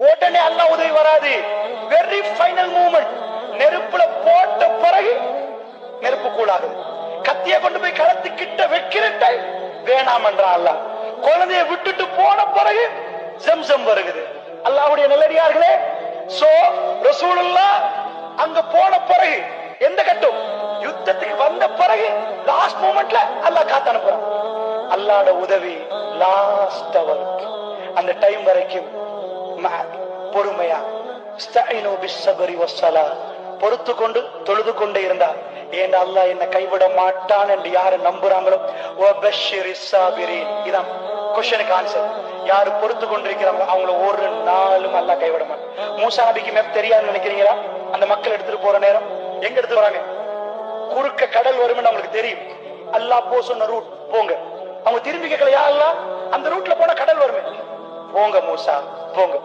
உடனே அல்ல உதவி வராது. வெரி ஃபைனல் மூமெண்ட் நெருப்புல போட்ட பிறகு நெருப்பு கூடாது கத்திய கொண்டு போய் களத்து கிட்ட வைக்கிற வேணாம் என்றா அல்லாஹ். குழந்தைய விட்டுட்டு போன பிறகு ஜம்சம் வருகுது அல்லாஹ்வுடைய நல்லடியார்களே சோ ரசூலுல்லா அங்க போன பிறகு எந்த கட்டம்? யுத்தத்துக்கு வந்த பிறகு லாஸ்ட் மூமெண்ட்ல அல்லாஹ் காத்து அனுப்புறான். அல்லாட உதவி லாஸ்ட் அவருக்கு அந்த டைம் வரைக்கும் பொறுமையா. பொறுத்து கொண்டு தொழுது கொண்டே இருந்தார். ஏன் அல்லா என்ன கைவிட மாட்டான் என்று யாரு நம்புறாங்களோ? இதான் கொஸ்டனுக்கு ஆன்சர் யாரு பொறுத்து கொண்டிருக்கிறாங்களோ அவங்கள ஒரு நாளும் அல்லா கைவிட மாட்டான். மூசா நபிக்கு மேப் தெரியாதுன்னு நினைக்கிறீங்களா? அந்த மக்கள் எடுத்துட்டு போற நேரம் எங்க எடுத்துட்டு வராங்க? குறுக்க கடல் வரும்னு அவங்களுக்கு தெரியும். அல்லா போ சொன்ன ரூட் போங்க. அவங்க திரும்பி கேட்கல யா அல்லாஹ் அந்த ரூட்ல போனா கடல் வருமே? போங்க மூசா போங்க